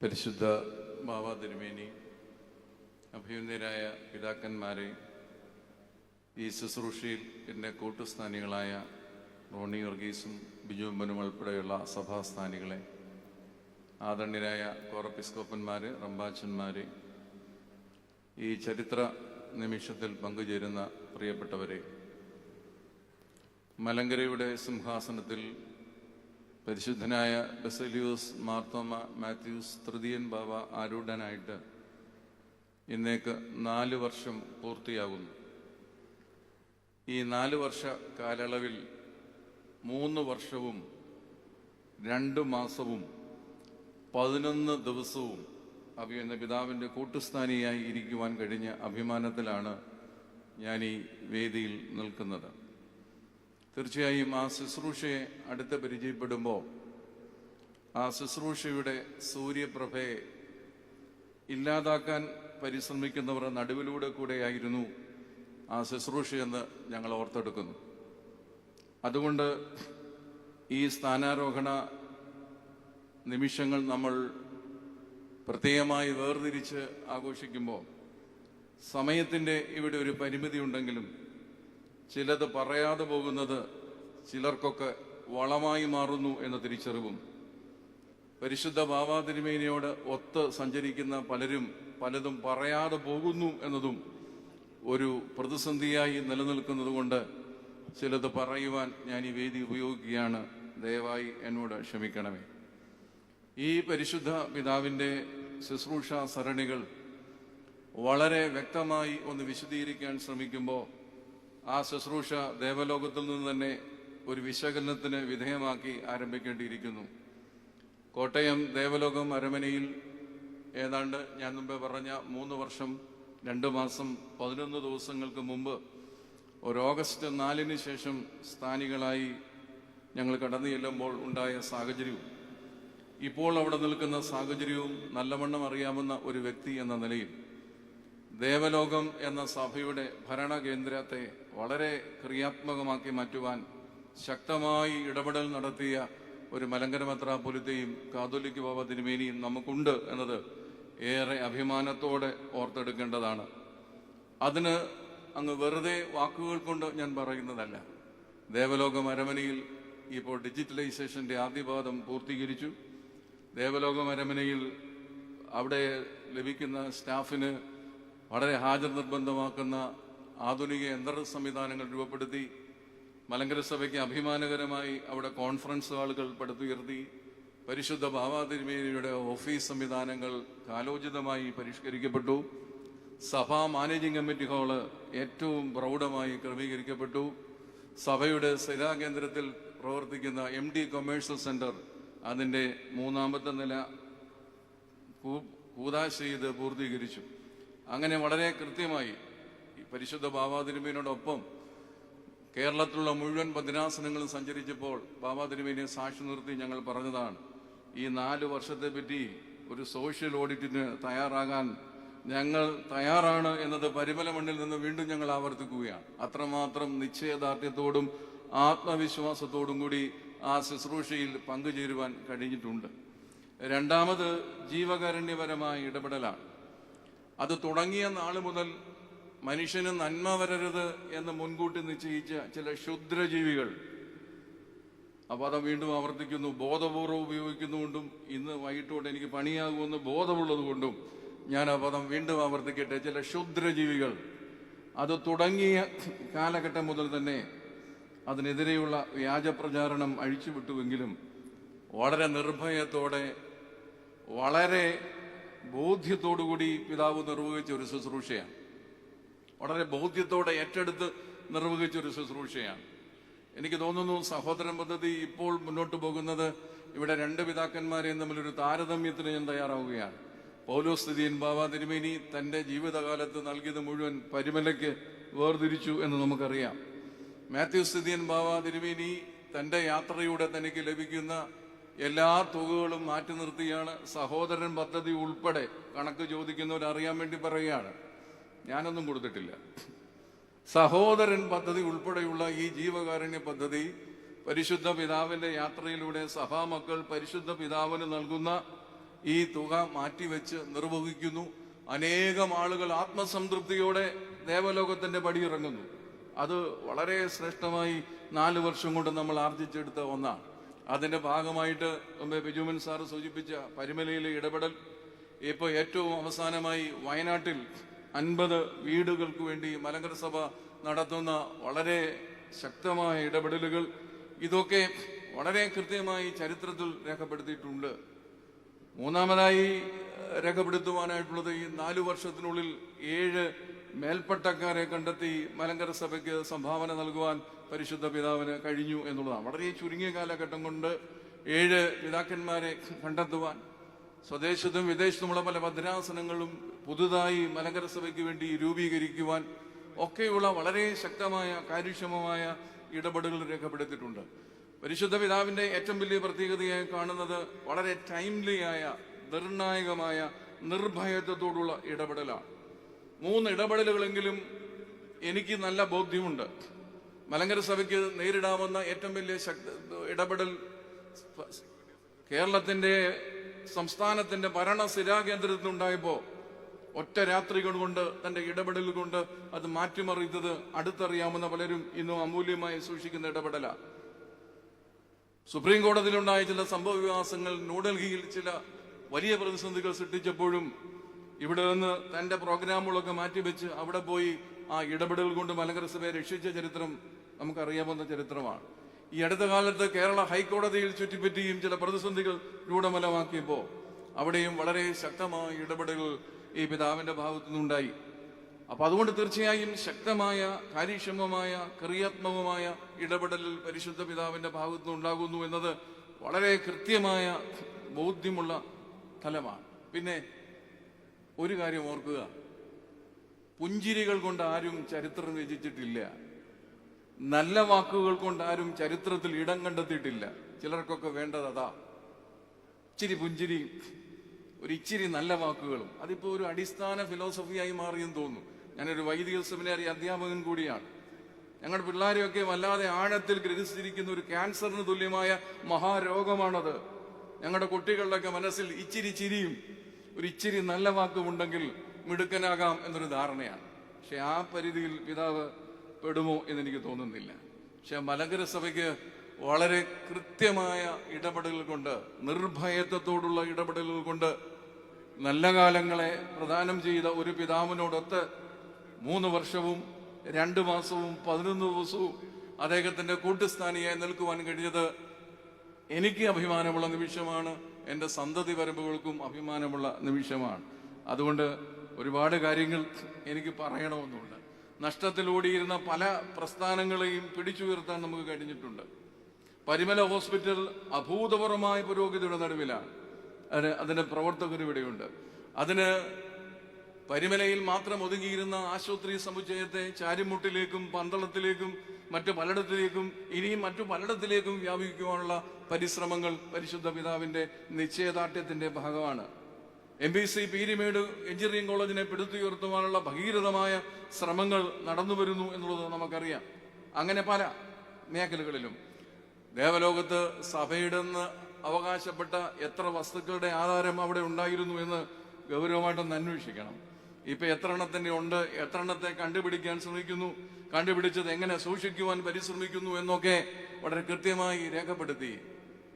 പരിശുദ്ധ ബാബ തിരുമേനി അഭിയുന്നരായ പിതാക്കന്മാരെ ഈ ശുശ്രൂഷയിൽ എന്റെ കൂട്ടുസ്ഥാനികളായ റോണി വർഗീസും ബിജുമ്പനും ഉൾപ്പെടെയുള്ള സഭാസ്ഥാനികളെ ആദണ്യരായ കോറപ്പിസ്കോപ്പന്മാർ റമ്പാച്ചന്മാർ ഈ ചരിത്ര നിമിഷത്തിൽ പങ്കുചേരുന്ന പ്രിയപ്പെട്ടവരെ മലങ്കരയുടെ സിംഹാസനത്തിൽ പരിശുദ്ധനായ ബസലിയൂസ് മാർത്തോമ മാത്യൂസ് തൃതീയൻ ബാബ ആരൂഢനായിട്ട് ഇന്നേക്ക് നാല് വർഷം പൂർത്തിയാകുന്നു. ഈ നാല് വർഷ കാലയളവിൽ മൂന്ന് വർഷവും രണ്ട് മാസവും പതിനൊന്ന് ദിവസവും അഭിയുന്ന പിതാവിന്റെ കൂട്ടുസ്ഥാനിയായി ഇരിക്കുവാൻ കഴിഞ്ഞ അഭിമാനത്തിലാണ് ഞാൻ ഈ വേദിയിൽ നിൽക്കുന്നത്. തീർച്ചയായും ആ ശുശ്രൂഷയെ അടുത്ത് പരിചയപ്പെടുമ്പോൾ ആ ശുശ്രൂഷയുടെ സൂര്യപ്രഭയെ ഇല്ലാതാക്കാൻ പരിശ്രമിക്കുന്നവർ നടുവിലൂടെ കൂടെയായിരുന്നു ആ ശുശ്രൂഷയെന്ന് ഞങ്ങൾ ഓർത്തെടുക്കുന്നു. അതുകൊണ്ട് ഈ സ്ഥാനാരോഹണ നിമിഷങ്ങൾ നമ്മൾ പ്രത്യേകമായി വേർതിരിച്ച് ആഘോഷിക്കുമ്പോൾ സമയത്തിന്റെ ഇവിടെ ഒരു പരിമിതി ഉണ്ടെങ്കിലും ചിലത് പറയാതെ പോകുന്നത് ചിലർക്കൊക്കെ വളമായി മാറുന്നു എന്ന തിരിച്ചറിവും. പരിശുദ്ധ ബാബാ തിരുമേനിയോട് ഒത്ത് സഞ്ചരിക്കുന്ന പലരും പലതും പറയാതെ പോകുന്നു എന്നതും ഒരു പ്രതിസന്ധിയായി നിലനിൽക്കുന്നത് കൊണ്ട് ചിലത് പറയുവാൻ ഞാൻ ഈ വേദി ഉപയോഗിക്കുകയാണ്. ദയവായി എന്നോട് ക്ഷമിക്കണമേ. ഈ പരിശുദ്ധ പിതാവിന്റെ ശുശ്രൂഷ സരണികൾ വളരെ വ്യക്തമായി ഒന്ന് വിശദീകരിക്കാൻ ശ്രമിക്കുമ്പോൾ ആ ശുശ്രൂഷ ദേവലോകത്തിൽ നിന്ന് തന്നെ ഒരു വിശകലനത്തിന് വിധേയമാക്കി ആരംഭിക്കേണ്ടിയിരിക്കുന്നു. കോട്ടയം ദേവലോകം അരമനയിൽ ഏതാണ്ട് ഞാൻ മുമ്പേ പറഞ്ഞ മൂന്ന് വർഷം രണ്ട് മാസം പതിനൊന്ന് ദിവസങ്ങൾക്ക് മുമ്പ് ഒരു ഓഗസ്റ്റ് നാലിന് ശേഷം സ്ഥാനികളായി ഞങ്ങൾ കടന്നു ചെല്ലുമ്പോൾ ഉണ്ടായ സാഹചര്യവും ഇപ്പോൾ അവിടെ നിൽക്കുന്ന സാഹചര്യവും നല്ലവണ്ണം അറിയാവുന്ന ഒരു വ്യക്തി എന്ന നിലയിൽ ദേവലോകം എന്ന സഭയുടെ ഭരണകേന്ദ്രത്തെ വളരെ ക്രിയാത്മകമാക്കി മാറ്റുവാൻ ശക്തമായി ഇടപെടൽ നടത്തിയ ഒരു മലങ്കര മെത്രാപൊലിത്തയും കാതോലിക് ബാബ തിരുമേനിയും നമുക്കുണ്ട് എന്നത് ഏറെ അഭിമാനത്തോടെ ഓർത്തെടുക്കേണ്ടതാണ്. അതിന് അങ്ങ് വെറുതെ വാക്കുകൾ കൊണ്ട് ഞാൻ പറയുന്നതല്ല. ദേവലോകം അരമനയിൽ ഇപ്പോൾ ഡിജിറ്റലൈസേഷന്റെ ആദ്യപാദം പൂർത്തീകരിച്ചു. ദേവലോകം അരമനയിൽ അവിടെ ലഭിക്കുന്ന സ്റ്റാഫിന് വളരെ ഹാജർ നിർബന്ധമാക്കുന്ന ആധുനിക യന്ത്ര സംവിധാനങ്ങൾ രൂപപ്പെടുത്തി മലങ്കര സഭയ്ക്ക് അഭിമാനകരമായി അവിടെ കോൺഫറൻസ് ഹാളുകൾ പടുത്തുയർത്തി പരിശുദ്ധ ഭാവാതിരുമേനിയുടെ ഓഫീസ് സംവിധാനങ്ങൾ കാലോചിതമായി പരിഷ്കരിക്കപ്പെട്ടു. സഭാ മാനേജിംഗ് കമ്മിറ്റി ഹാൾ ഏറ്റവും പ്രൗഢമായി ക്രമീകരിക്കപ്പെട്ടു. സഭയുടെ സ്ഥിരാകേന്ദ്രത്തിൽ പ്രവർത്തിക്കുന്ന എം ഡി കൊമേഴ്സ്യൽ സെന്റർ അതിന്റെ മൂന്നാമത്തെ നില കൂതാശ ചെയ്ത് പൂർത്തീകരിച്ചു. അങ്ങനെ വളരെ കൃത്യമായി ഈ പരിശുദ്ധ ബാബാതിരുമേനോടൊപ്പം കേരളത്തിലുള്ള മുഴുവൻ ഭദ്രാസനങ്ങളും സഞ്ചരിച്ചപ്പോൾ ബാബാതിരുമേനെ സാക്ഷി നിർത്തി ഞങ്ങൾ പറഞ്ഞതാണ് ഈ നാല് വർഷത്തെ പറ്റി ഒരു സോഷ്യൽ ഓഡിറ്റിന് തയ്യാറാകാൻ ഞങ്ങൾ തയ്യാറാണ് എന്നത് പരിമല മണ്ണിൽ നിന്ന് വീണ്ടും ഞങ്ങൾ ആവർത്തിക്കുകയാണ്. അത്രമാത്രം നിശ്ചയദാർഢ്യത്തോടും ആത്മവിശ്വാസത്തോടും കൂടി ആ ശുശ്രൂഷയിൽ പങ്കുചേരുവാൻ കഴിഞ്ഞിട്ടുണ്ട്. രണ്ടാമത് ജീവകാരുണ്യപരമായ ഇടപെടലാണ്. അത് തുടങ്ങിയ നാൾ മുതൽ മനുഷ്യന് നന്മ വരരുത് എന്ന് മുൻകൂട്ടി നിശ്ചയിച്ച ചില ക്ഷുദ്രജീവികൾ. ആ പദം വീണ്ടും ആവർത്തിക്കുന്നു ബോധപൂർവം ഉപയോഗിക്കുന്നുകൊണ്ടും ഇന്ന് വൈകിട്ടോടെ എനിക്ക് പണിയാകുമെന്ന് ബോധമുള്ളതുകൊണ്ടും ഞാൻ ആ പദം വീണ്ടും ആവർത്തിക്കട്ടെ. ചില ക്ഷുദ്രജീവികൾ. അത് തുടങ്ങിയ കാലഘട്ടം മുതൽ തന്നെ അതിനെതിരെയുള്ള വ്യാജപ്രചാരണം അഴിച്ചുവിട്ടുവെങ്കിലും വളരെ നിർഭയത്തോടെ വളരെ ബോധ്യത്തോടുകൂടി പിതാവ് നിർവഹിച്ച ഒരു ശുശ്രൂഷയാണ്. വളരെ ബോധ്യത്തോടെ ഏറ്റെടുത്ത് നിർവഹിച്ച ഒരു ശുശ്രൂഷയാണ്. എനിക്ക് തോന്നുന്നു സഹോദരൻ പദ്ധതി ഇപ്പോൾ മുന്നോട്ട് പോകുന്നത് ഇവിടെ രണ്ട് പിതാക്കന്മാരെയും തമ്മിലൊരു താരതമ്യത്തിന് ഞാൻ തയ്യാറാവുകയാണ്. പൗലോസ്ഥിതിയൻ ബാബ തിരുമേനി തന്റെ ജീവിതകാലത്ത് നൽകിയത് മുഴുവൻ പരിമലയ്ക്ക് വേർതിരിച്ചു എന്ന് നമുക്കറിയാം. മാത്യു സ്ഥിതിയൻ ബാബ തിരുമേനി തന്റെ യാത്രയുടെ തനിക്ക് ലഭിക്കുന്ന എല്ലാ തുകകളും മാറ്റി നിർത്തിയാണ് സഹോദരൻ പദ്ധതി ഉൾപ്പെടെ കണക്ക് ചോദിക്കുന്നവരറിയാൻ വേണ്ടി പറയുകയാണ്. ഞാനൊന്നും കൊടുത്തിട്ടില്ല. സഹോദരൻ പദ്ധതി ഉൾപ്പെടെയുള്ള ഈ ജീവകാരുണ്യ പദ്ധതി പരിശുദ്ധ പിതാവിന്റെ യാത്രയിലൂടെ സഭാമക്കൾ പരിശുദ്ധ പിതാവിന് നൽകുന്ന ഈ തുക മാറ്റിവെച്ച് നിർവഹിക്കുന്നു. അനേകം ആളുകൾ ആത്മസംതൃപ്തിയോടെ ദേവലോകത്തിന്റെ പടിയിറങ്ങുന്നു. അത് വളരെ ശ്രേഷ്ഠമായി നാല് വർഷം കൊണ്ട് നമ്മൾ ആർജിച്ചെടുത്ത ഒന്നാണ്. അതിന്റെ ഭാഗമായിട്ട് ബിജുമൻ സാർ സൂചിപ്പിച്ച പരിമലയിലെ ഇടപെടൽ ഇപ്പോൾ ഏറ്റവും അവസാനമായി വയനാട്ടിൽ അൻപത് വീടുകൾക്ക് വേണ്ടി മലങ്കര സഭ നടത്തുന്ന വളരെ ശക്തമായ ഇടപെടലുകൾ ഇതൊക്കെ വളരെ കൃത്യമായി ചരിത്രത്തിൽ രേഖപ്പെടുത്തിയിട്ടുണ്ട്. മൂന്നാമതായി രേഖപ്പെടുത്തുവാനായിട്ടുള്ളത് ഈ നാലു വർഷത്തിനുള്ളിൽ ഏഴ് മേൽപ്പട്ടക്കാരെ കണ്ടെത്തി മലങ്കര സഭയ്ക്ക് സംഭാവന നൽകുവാൻ പരിശുദ്ധ പിതാവിന് കഴിഞ്ഞു എന്നുള്ളതാണ്. വളരെ ചുരുങ്ങിയ കാലഘട്ടം കൊണ്ട് ഏഴ് പിതാക്കന്മാരെ കണ്ടെത്തുവാൻ സ്വദേശത്തും വിദേശത്തുമുള്ള പല ഭദ്രാസനങ്ങളും പുതുതായി മലങ്കര സഭയ്ക്ക് വേണ്ടി രൂപീകരിക്കുവാൻ ഒക്കെയുള്ള വളരെ ശക്തമായ കാര്യക്ഷമമായ ഇടപെടലുകൾ രേഖപ്പെടുത്തിയിട്ടുണ്ട്. പരിശുദ്ധ പിതാവിന്റെ ഏറ്റവും വലിയ പ്രത്യേകതയായി കാണുന്നത് വളരെ ടൈംലിയായ നിർണായകമായ നിർഭയത്വത്തോടുള്ള ഇടപെടലാണ്. മൂന്ന് ഇടപെടലുകളെങ്കിലും എനിക്ക് നല്ല ബോധ്യമുണ്ട്. മലങ്കര സഭയ്ക്ക് നേരിടാവുന്ന ഏറ്റവും വലിയ ഇടപെടൽ കേരളത്തിന്റെ സംസ്ഥാനത്തിന്റെ ഭരണ സ്ഥിരാകേന്ദ്രത്തിലുണ്ടായപ്പോ ഒറ്റ രാത്രികൾ കൊണ്ട് തന്റെ ഇടപെടൽ കൊണ്ട് അത് മാറ്റിമറിയുന്നത് അടുത്തറിയാവുന്ന പലരും ഇന്നും അമൂല്യമായി സൂക്ഷിക്കുന്ന ഇടപെടലാണ് സുപ്രീം കോടതിയിലുണ്ടായ ചില സംഭവ വികാസങ്ങൾ ന്യൂഡൽഹിയിൽ ചില വലിയ പ്രതിസന്ധികൾ സൃഷ്ടിച്ചപ്പോഴും ഇവിടെ നിന്ന് തന്റെ പ്രോഗ്രാമുകളൊക്കെ മാറ്റിവെച്ച് അവിടെ പോയി ആ ഇടപെടൽ കൊണ്ട് മലങ്കര സഭയെ രക്ഷിച്ച ചരിത്രം നമുക്കറിയാവുന്ന ചരിത്രമാണ്. ഈ അടുത്ത കാലത്ത് കേരള ഹൈക്കോടതിയിൽ ചുറ്റിപ്പറ്റിയും ചില പ്രതിസന്ധികൾ രൂഢമലമാക്കിയപ്പോൾ അവിടെയും വളരെ ശക്തമായ ഇടപെടലുകൾ ഈ പിതാവിന്റെ ഭാഗത്തു നിന്നുണ്ടായി അപ്പോൾ അതുകൊണ്ട് തീർച്ചയായും ശക്തമായ കാര്യക്ഷമമായ ക്രിയാത്മകമായ ഇടപെടലിൽ പരിശുദ്ധ പിതാവിന്റെ ഭാഗത്തു നിന്നുണ്ടാകുന്നു എന്നത് വളരെ കൃത്യമായ ബോധ്യമുള്ള ഫലമാണ്. പിന്നെ ഒരു കാര്യം ഓർക്കുക. പുഞ്ചിരികൾ കൊണ്ട് ആരും ചരിത്രം രചിച്ചിട്ടില്ല. നല്ല വാക്കുകൾ കൊണ്ട് ആരും ചരിത്രത്തിൽ ഇടം കണ്ടെത്തിയിട്ടില്ല. ചിലർക്കൊക്കെ വേണ്ടത് അതാ. ഇച്ചിരി പുഞ്ചിരി ഒരു ഇച്ചിരി നല്ല വാക്കുകളും. അതിപ്പോ ഒരു അടിസ്ഥാന ഫിലോസഫിയായി മാറിയെന്ന് തോന്നുന്നു. ഞാനൊരു വൈദിക സെമിനാരി അധ്യാപകൻ കൂടിയാണ്. ഞങ്ങളുടെ പിള്ളേരെയൊക്കെ വല്ലാതെ ആഴത്തിൽ ഗ്രഹിച്ചിരിക്കുന്ന ഒരു ക്യാൻസറിന് തുല്യമായ മഹാരോഗമാണത്. ഞങ്ങളുടെ കുട്ടികളുടെയൊക്കെ മനസ്സിൽ ഇച്ചിരി ചിരിയും ഒരു ഇച്ചിരി നല്ല വാക്കുമുണ്ടെങ്കിൽ മിടുക്കനാകാം എന്നൊരു ധാരണയാണ്. പക്ഷെ ആ പരിധിയിൽ പിതാവ് പെടുമോ എന്ന് എനിക്ക് തോന്നുന്നില്ല. പക്ഷെ മലങ്കര സഭയ്ക്ക് വളരെ കൃത്യമായ ഇടപെടലുകൾ കൊണ്ട് നിർഭയത്വത്തോടുള്ള ഇടപെടലുകൾ കൊണ്ട് നല്ല കാലങ്ങളെ പ്രദാനം ചെയ്ത ഒരു പിതാവിനോടൊത്ത് മൂന്ന് വർഷവും രണ്ട് മാസവും പതിനൊന്ന് ദിവസവും അദ്ദേഹത്തിന്റെ കൂട്ടുസ്ഥാനിയായി നിൽക്കുവാൻ കഴിഞ്ഞത് എനിക്ക് അഭിമാനമുള്ള നിമിഷമാണ്. എന്റെ സന്തതി വരമ്പുകൾക്കും അഭിമാനമുള്ള നിമിഷമാണ്. അതുകൊണ്ട് ഒരുപാട് കാര്യങ്ങൾ എനിക്ക് പറയണമെന്നുണ്ട്. നഷ്ടത്തിലൂടിയിരുന്ന പല പ്രസ്ഥാനങ്ങളെയും പിടിച്ചുയർത്താൻ നമുക്ക് കഴിഞ്ഞിട്ടുണ്ട്. പരിമല ഹോസ്പിറ്റൽ അഭൂതപൂർവമായ പുരോഗതിയുടെ നടുവിലാണ്. അതിന് അതിന്റെ പ്രവർത്തകർ ഇവിടെയുണ്ട്. അതിന് പരിമലയിൽ മാത്രം ഒതുങ്ങിയിരുന്ന ആശുപത്രി സമുച്ചയത്തെ ചാരിമുട്ടിലേക്കും പന്തളത്തിലേക്കും മറ്റു പലയിടത്തിലേക്കും ഇനിയും മറ്റു പലയിടത്തിലേക്കും വ്യാപിക്കുവാനുള്ള പരിശ്രമങ്ങൾ പരിശുദ്ധ പിതാവിന്റെ നിശ്ചയദാർഢ്യത്തിന്റെ ഭാഗമാണ്. M B C Peermade engineering കോളേജിനെ പിടുത്തുയർത്തുവാനുള്ള ഭഗീരഥമായ ശ്രമങ്ങൾ നടന്നു വരുന്നു എന്നുള്ളത് നമുക്കറിയാം. അങ്ങനെ പല മേഖലകളിലും. ദേവലോകത്ത് സഭയുടെ അവകാശപ്പെട്ട എത്ര വസ്തുക്കളുടെ ആധാരം അവിടെ ഉണ്ടായിരുന്നു എന്ന് ഗൗരവമായിട്ടൊന്ന് അന്വേഷിക്കണം. ഇപ്പം എത്ര എണ്ണത്തിന്റെ ഉണ്ട് എത്ര എണ്ണത്തെ കണ്ടുപിടിക്കാൻ ശ്രമിക്കുന്നു കണ്ടുപിടിച്ചത് എങ്ങനെ സൂക്ഷിക്കുവാൻ പരിശ്രമിക്കുന്നു എന്നൊക്കെ വളരെ കൃത്യമായി രേഖപ്പെടുത്തി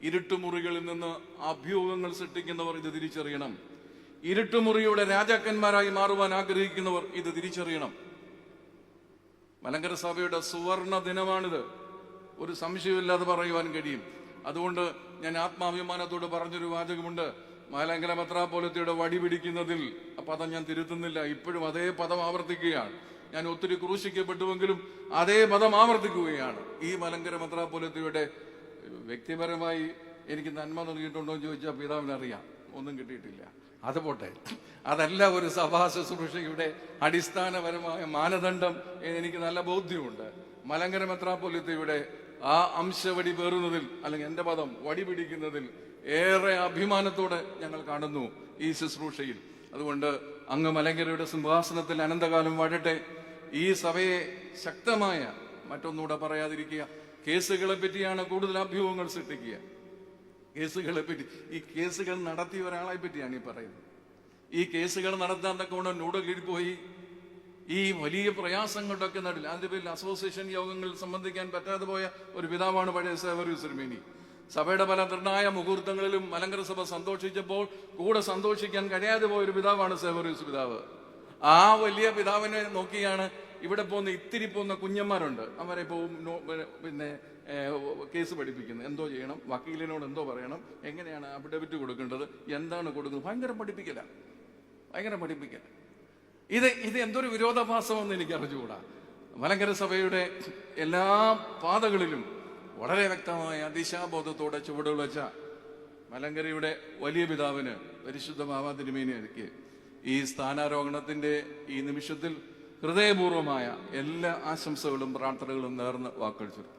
ഇരുട്ടുമുറികളിൽ നിന്ന് അഭ്യൂഹങ്ങൾ സൃഷ്ടിക്കുന്നവർ ഇത് തിരിച്ചറിയണം. ഇരുട്ടുമുറിയുടെ രാജാക്കന്മാരായി മാറുവാൻ ആഗ്രഹിക്കുന്നവർ ഇത് തിരിച്ചറിയണം. മലങ്കര സഭയുടെ സുവർണ ദിനമാണിത്. ഒരു സംശയമില്ലാതെ പറയുവാൻ കഴിയും. അതുകൊണ്ട് ഞാൻ ആത്മാഭിമാനത്തോട് പറഞ്ഞൊരു വാചകമുണ്ട്. മലങ്കര മത്രാപോലത്തിയുടെ വടി പിടിക്കുന്നതിൽ ആ പദം ഞാൻ തിരുത്തുന്നില്ല. ഇപ്പോഴും അതേ പദം ആവർത്തിക്കുകയാണ്. ഞാൻ ഒത്തിരി ക്രൂശിക്കപ്പെട്ടുവെങ്കിലും അതേ പദം ആവർത്തിക്കുകയാണ്. ഈ മലങ്കര മത്രാപോലത്തിയുടെ വ്യക്തിപരമായി എനിക്ക് നന്മ നൽകിയിട്ടുണ്ടോ എന്ന് ചോദിച്ചാൽ പിതാവിനറിയാം. ഒന്നും കിട്ടിയിട്ടില്ല. അത് പോട്ടെ. അതല്ല ഒരു സഭാ ശുശ്രൂഷയുടെ അടിസ്ഥാനപരമായ മാനദണ്ഡം എന്ന് എനിക്ക് നല്ല ബോധ്യമുണ്ട്. മലങ്കര മെത്രാപ്പൊലിത്തയുടെ ആ അംശവടി പേറുന്നതിൽ അല്ലെങ്കിൽ എന്റെ പദം വടി പിടിക്കുന്നതിൽ ഏറെ അഭിമാനത്തോടെ ഞങ്ങൾ കാണുന്നു ഈ ശുശ്രൂഷയിൽ. അതുകൊണ്ട് അങ്ങ് മലങ്കരയുടെ സിംഹാസനത്തിൽ അനന്തകാലം വാഴട്ടെ. ഈ സഭയെ ശക്തമായ മറ്റൊന്നുകൂടെ പറയാതിരിക്കുക കേസുകളെ പറ്റിയാണ് കൂടുതൽ അഭ്യൂഹങ്ങൾ സൃഷ്ടിക്കുക. കേസുകളെ പറ്റി ഈ കേസുകൾ നടത്തിയ ഒരാളെ പറ്റിയാണ് ഈ പറയുന്നത്. ഈ കേസുകൾ നടത്താൻ തക്കവണ്ണം ന്യൂഡൽഹിയിൽ പോയി ഈ വലിയ പ്രയാസങ്ങളുടെയൊക്കെ നടുവിൽ അതിന്റെ പേരിൽ അസോസിയേഷൻ യോഗങ്ങൾ സംബന്ധിക്കാൻ പറ്റാതെ പോയ ഒരു പിതാവാണ് പഴയ സേവറി സുരമേനി സഭയുടെ പല നിർണായ മുഹൂർത്തങ്ങളിലും മലങ്കര സഭ സന്തോഷിച്ചപ്പോൾ കൂടെ സന്തോഷിക്കാൻ കഴിയാതെ പോയ ഒരു പിതാവാണ് സേവറിയൂസ് പിതാവ്. ആ വലിയ പിതാവിനെ നോക്കിയാണ് ഇവിടെ പോകുന്ന ഇത്തിരി പോകുന്ന കുഞ്ഞന്മാരുണ്ട്. അവരെ പോകും പിന്നെ കേസ് പഠിപ്പിക്കുന്നത് എന്തോ ചെയ്യണം? വക്കീലിനോട് എന്തോ പറയണം? എങ്ങനെയാണ് അഫിഡവിറ്റ് കൊടുക്കേണ്ടത്? എന്താണ് കൊടുക്കുന്നത്? ഭയങ്കര പഠിപ്പിക്കല. ഭയങ്കര പഠിപ്പിക്കല. ഇത് ഇത് എന്തൊരു വിരോധാഭാസമെന്ന് എനിക്ക് അറിഞ്ഞുകൂടാ മലങ്കര സഭയുടെ എല്ലാ പാതകളിലും വളരെ വ്യക്തമായ ദിശാബോധത്തോടെ ചുവടുകൾ വെച്ച മലങ്കരയുടെ വലിയ പിതാവിന് പരിശുദ്ധ ബാബാ തിരുമേനിക്ക് ഈ സ്ഥാനാരോഹണത്തിന്റെ ഈ നിമിഷത്തിൽ ഹൃദയപൂർവമായ എല്ലാ ആശംസകളും പ്രാർത്ഥനകളും നേർന്ന് ചുരുക്കും